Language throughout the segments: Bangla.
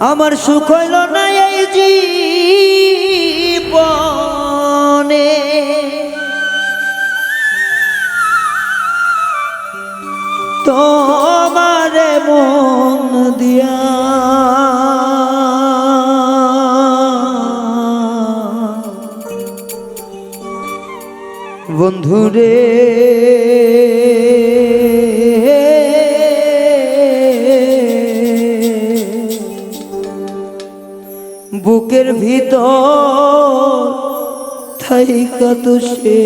আমার সুখ হইল না এই জীবনে। তোমারে মন দিয়া বন্ধুরে। বুকের ভিতর থাইকা তো সে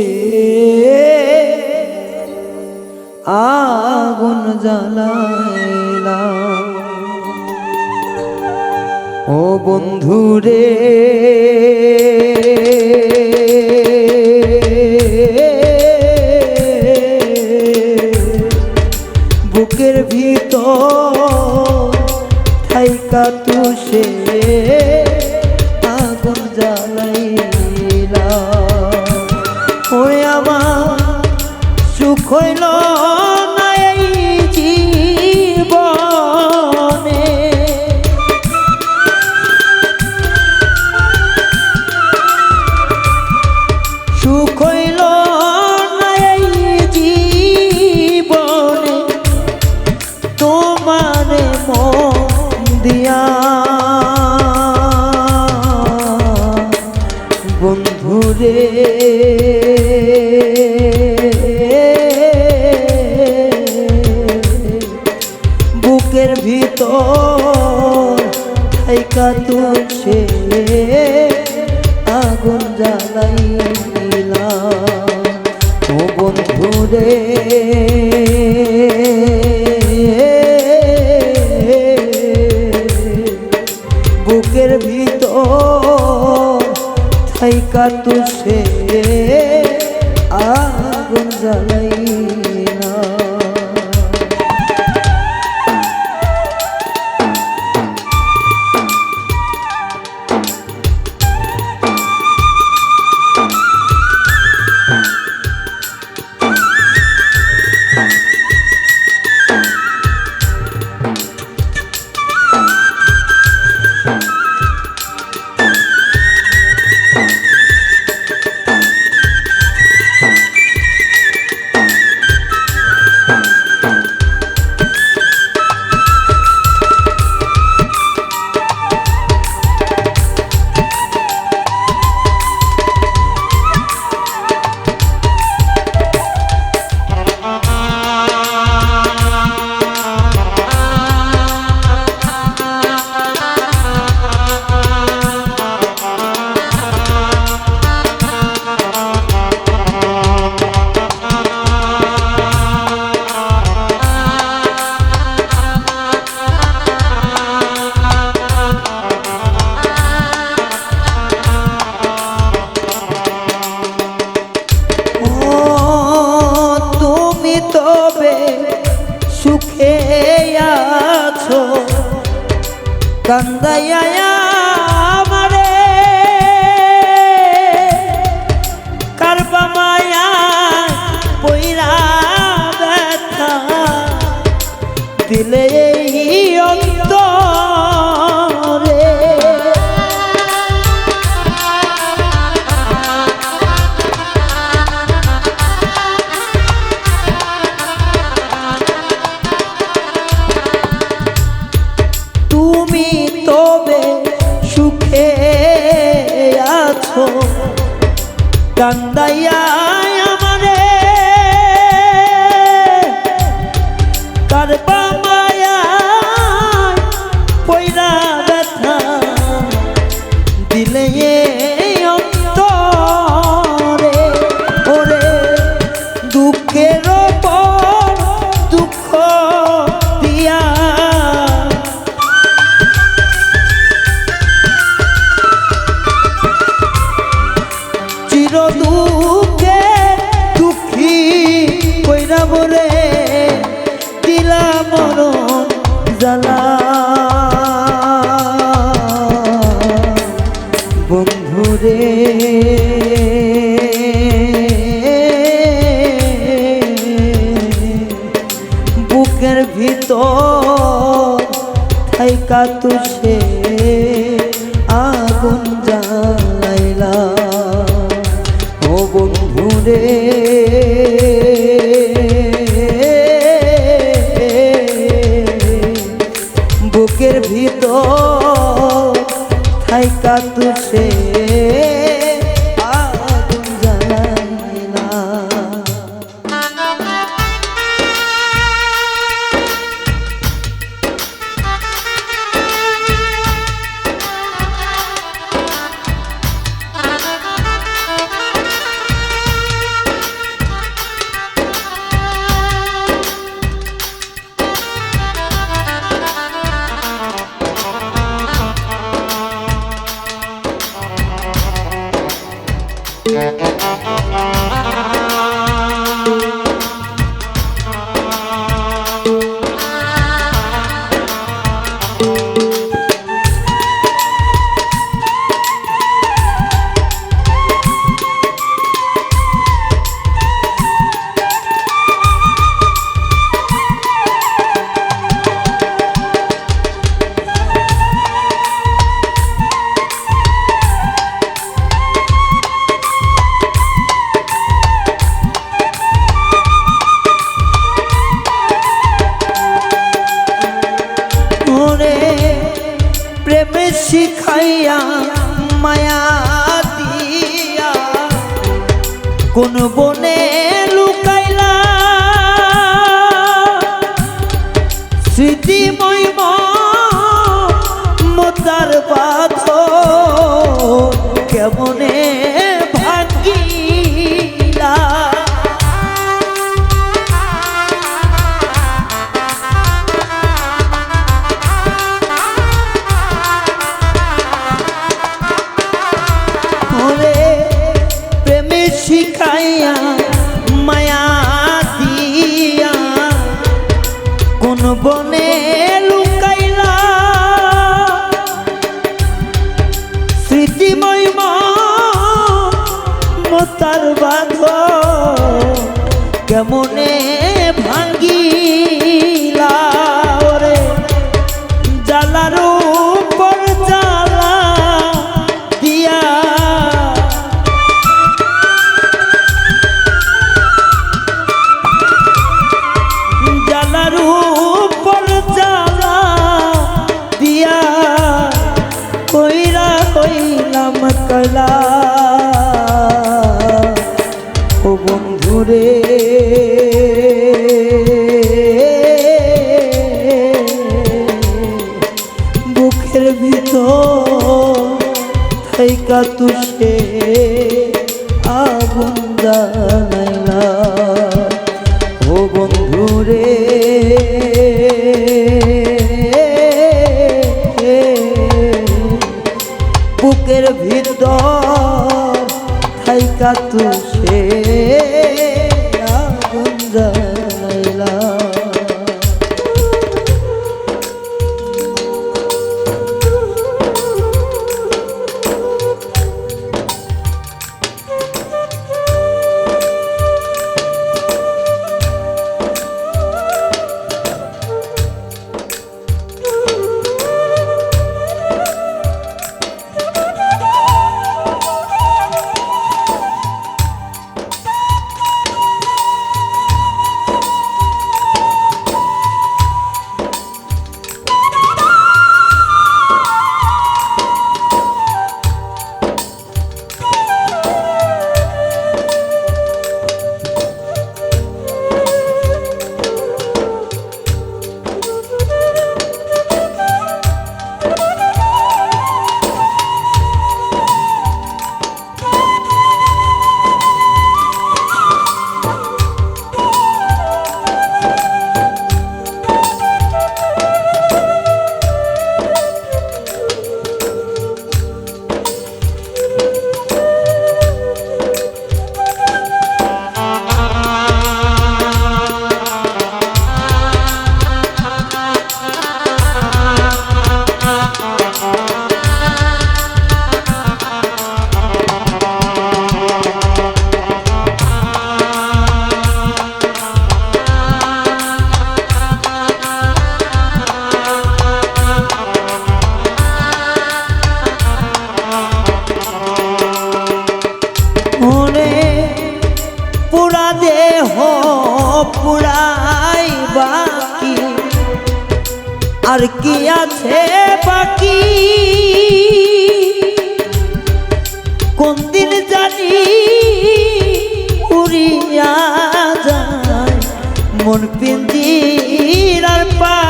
আগুন জ্বালাইলা ও বন্ধুরে বুকের বুকের ভিতর থাইকা তুলছে। আগুন জ্বালাইলা ও বন্ধুরে বুকের ভিতর থাইকা তুষে আগুন জ্বালাইলা কান্দাইয়া আমারে কারবা মায়া পইরা ব্যথা দিলে অন্তরে থাইকা তুষে আগুন জালাইলা ও বন্ধুরে Hôn থাইকা তু সে আগুন যায় আর কি আছে বাকি? কোন দিন জানি উড়িয়া যায় মন পিন্দির আর পাখি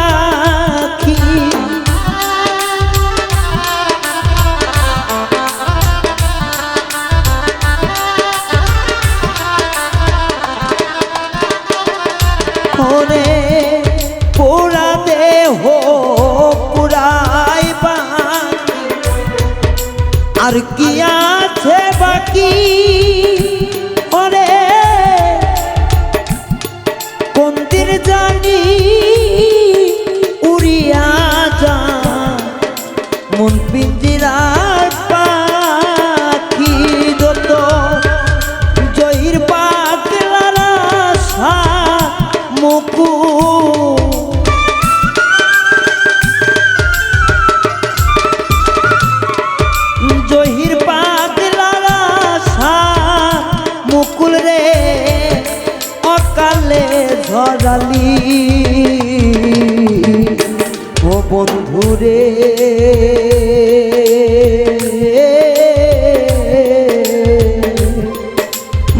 আর কি আছে বাকি? ঝরালি ও বন্ধু রে।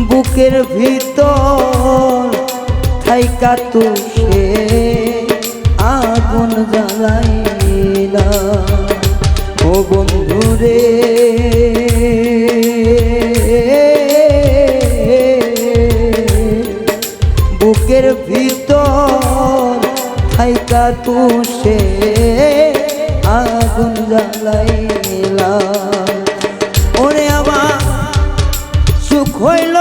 বুকের ভিতর থাইকা তুষে আগুন জ্বালাইলা ও বন্ধু তুষে আগুন জ্বালাইলা ওরে আবার সুখ হইল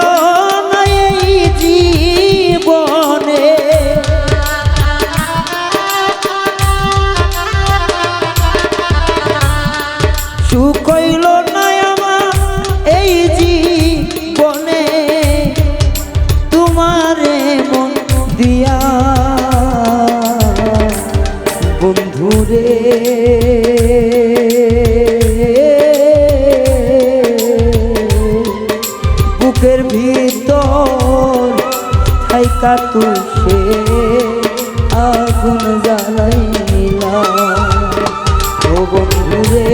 থাইকা তুষে আগুন জ্বালাইলা ও বন্ধুরে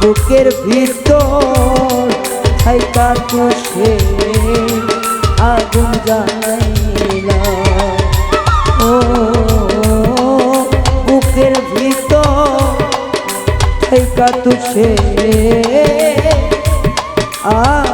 বুকের ভিতর থাইকা তুষে আগুন জ্বালাইলা ও বুকের ভিতর থাইকা তুষে আগুন জ্বালাইলা